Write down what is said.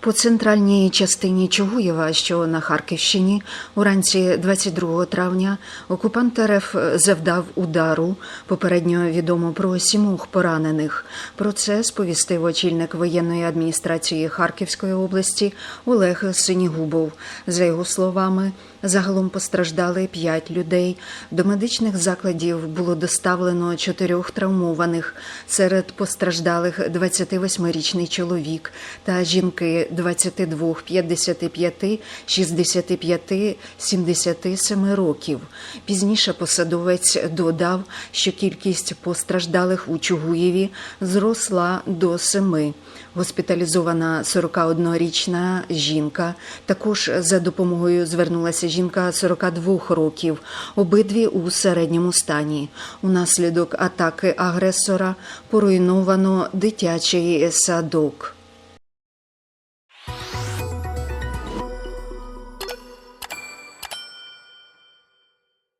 По центральній частині Чугуєва, що на Харківщині, уранці 22 травня окупант РФ завдав удару. Попередньо відомо про сімох поранених. Про це сповістив очільник воєнної адміністрації Харківської області Олег Синігубов. За його словами, загалом постраждали п'ять людей. До медичних закладів було доставлено чотирьох травмованих. Серед постраждалих 28-річний чоловік та жінки 22, 55, 65, 77 років. Пізніше посадовець додав, що кількість постраждалих у Чугуєві зросла до семи. Госпіталізована 41-річна жінка. Також за допомогою звернулася жінка 42 років, обидві у середньому стані. Унаслідок атаки агресора поруйновано дитячий садок.